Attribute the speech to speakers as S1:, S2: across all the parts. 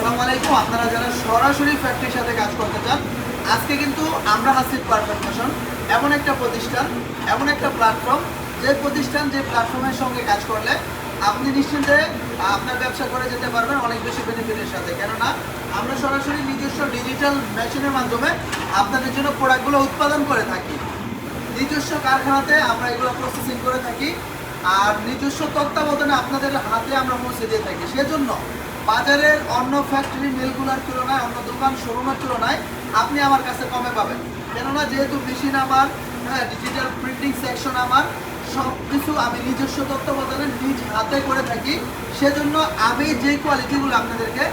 S1: আসসালামু আলাইকুম। আপনারা যারা সরাসরি ফ্যাক্টরির সাথে কাজ করতে চান, আজকে কিন্তু আমরা হাসিব পারফেক্ট ফ্যাশন এমন একটা প্রতিষ্ঠান, এমন একটা প্ল্যাটফর্ম যে প্রতিষ্ঠান, যে প্ল্যাটফর্মের সঙ্গে কাজ করলে আপনি নিশ্চিন্তে আপনার ব্যবসা করে যেতে পারবেন, অনেক বেশি বেনিফিটের সাথে। কেননা, আমরা সরাসরি নিজস্ব ডিজিটাল মেশিনের মাধ্যমে আপনাদের জন্য প্রোডাক্টগুলো উৎপাদন করে থাকি। নিজস্ব কারখানাতে আমরা এগুলো প্রসেসিং করে থাকি, আর নিজস্ব তত্ত্বাবধানে আপনাদের হাতে আমরা পৌঁছে দিয়ে থাকি। সেজন্য বাজারের অন্য ফ্যাক্টরি মিলগুলোর তুলনায়, অন্য দোকান শোরুমের তুলনায় আপনি আমার কাছে কমে পাবেন। কেননা যেহেতু মেশিন আমার হ্যাঁ ডিজিটাল প্রিন্টিং সেকশন আমার সব কিছু আমি নিজস্ব তত্ত্বাবধানে নিজ হাতে করে থাকি, সেজন্য আমি যে কোয়ালিটিগুলো আপনাদেরকে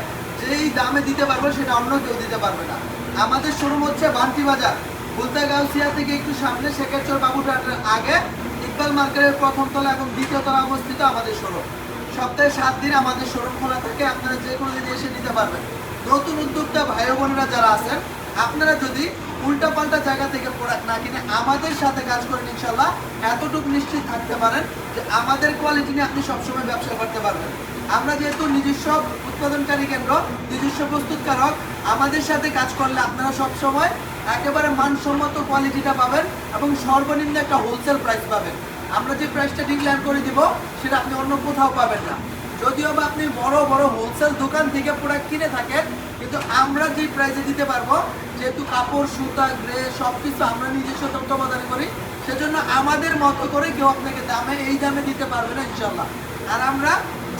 S1: যেই দামে দিতে পারব সেটা অন্য কেউ দিতে পারবে না। আমাদের শোরুম হচ্ছে বান্তি বাজার। বুলতা গাউসিয়া থেকে একটু সামনে শেখেরচর বাবুঘাটের আগে, ইকবাল মার্কেটের প্রথম তলা এবং দ্বিতীয় তলা অবস্থিত আমাদের শোরুম। সপ্তাহে সাত দিন আমাদের শোরুম খোলা থাকে, আপনারা যে কোনো দিন এসে নিতে পারবেন। নতুন উদ্যোক্তা ভাই বোনেরা যারা আছেন, আপনারা যদি উল্টা পাল্টা জায়গা থেকে প্রোডাক্ট না কিনে আমাদের সাথে কাজ করেন ইনশাল্লাহ এতটুকু নিশ্চিত থাকতে পারেন যে আমাদের কোয়ালিটি নিয়ে আপনি সবসময় ব্যবসা করতে পারবেন। আমরা যেহেতু নিজস্ব উৎপাদনকারী কেন্দ্র, নিজস্ব প্রস্তুতকারক, আমাদের সাথে কাজ করলে আপনারা সবসময় একেবারে মানসম্মত কোয়ালিটিটা পাবেন এবং সর্বনিম্ন একটা হোলসেল প্রাইস পাবেন। আমরা যে প্রাইসটা ডিক্লেয়ার করে দিব, সেটা আপনি অন্য কোথাও পাবেন না। যদিও বা আপনি বড় বড় হোলসেল দোকান থেকে প্রোডাক্ট কিনে থাকেন, কিন্তু আমরা যে প্রাইসে দিতে পারব, যেহেতু কাপড়, সুতা গ্রে সব কিছু আমরা নিজস্ব তত্ত্বাবধান করি, সেজন্য আমাদের মতো করে কেউ আপনাকে দামে এই দামে দিতে পারবে না ইনশাল্লাহ আর আমরা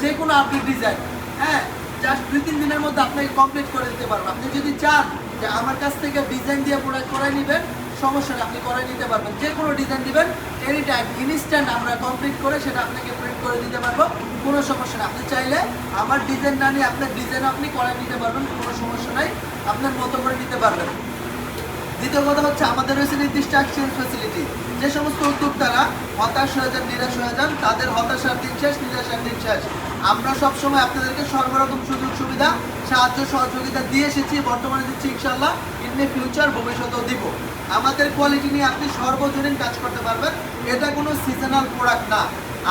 S1: যে কোনো আপডেট ডিজাইন হ্যাঁ জাস্ট দুই, তিন দিনের মধ্যে আপনাকে কমপ্লিট করে দিতে পারব। আপনি যদি চান যে আমার কাছ থেকে ডিজাইন দিয়ে প্রোডাক্ট করাই নেবেন সমস্যা আপনি করাই নিতে পারবেন। যে কোনো ডিজাইন দিবেন এনি টাইম ইনস্ট্যান্ট আমরা কমপ্লিট করে সেটা আপনাকে প্রিন্ট করে দিতে পারব, কোনো সমস্যা নেই। আপনি চাইলে আমার ডিজাইন না নিয়ে আপনার ডিজাইন আপনি করাই নিতে পারবেন, কোনো সমস্যা নাই, আপনার মতো করে নিতে পারবেন। দ্বিতীয় কথা হচ্ছে, আমাদের রয়েছে নির্দিষ্ট এক্সচেঞ্জ ফেসিলিটি যে সমস্ত উদ্যোক্তারা হতাশ হয়ে যান, নিরাশ হয়ে যান, তাদের হতাশার দিন শেষ, নিরাশার দিন শেষ। আমরা সবসময় আপনাদেরকে সর্বরকম সুযোগ সুবিধা সাহায্য সহযোগিতা দিয়ে এসেছি, বর্তমানে দিচ্ছি ইনশাল্লাহ ইন ফিউচার ভবিষ্যতেও দিব। আমাদের কোয়ালিটি নিয়ে আপনি সর্বজনীন কাজ করতে পারবেন। এটা কোনো সিজনাল প্রোডাক্ট না।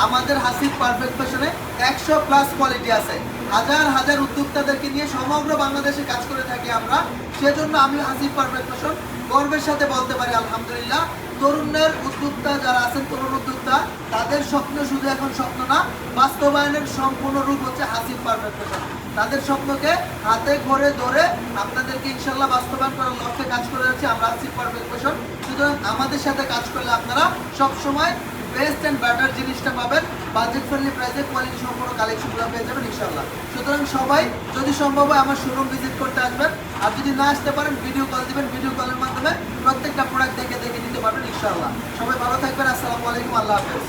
S1: আমাদের হাসিব পারফেক্ট ফ্যাশনে একশো প্লাস কোয়ালিটি আছে। হাজার হাজার উদ্যোক্তাদেরকে নিয়ে সমগ্র বাংলাদেশে কাজ করে থাকি আমরা। সেজন্য আমি হাসিব পারফেক্ট ফ্যাশন গর্বের সাথে বলতে পারি, আলহামদুলিল্লাহ। তরুণের উদ্যোক্তা যারা আছেন, তরুণ উদ্যোক্তা, তাদের স্বপ্ন শুধু এখন স্বপ্ন না, বাস্তবায়নের সম্পূর্ণ রূপ হচ্ছে হাসিব পারফেক্ট ফ্যাশন তাদের স্বপ্নকে হাতে ঘরে ধরে আপনাদেরকে ইনশাল্লাহ বাস্তবায়ন করার লক্ষ্যে কাজ করে যাচ্ছি। আমরা হাসিব পারফেক্ট ফ্যাশন সুতরাং আমাদের সাথে কাজ করলে আপনারা সবসময় বেস্ট অ্যান্ড বেটার জিনিসটা পাবেন। বাজেট ফ্রেন্ডলি প্রাইসে কোয়ালিটি সম্পূর্ণ কালেকশনগুলো পেয়ে যাবেন ইনশাল্লাহ। সুতরাং সবাই যদি সম্ভব হয় আমার শোরুম ভিজিট করতে আসবেন। আর যদি না আসতে পারেন ভিডিও কল দিবেন। ভিডিও কলের মাধ্যমে প্রত্যেকটা প্রোডাক্ট দেখে দেখে নিতে পারবেন ইনশাল্লাহ। সবাই ভালো থাকবেন। আসসালামু আলাইকুম। আল্লাহ হাফেজ।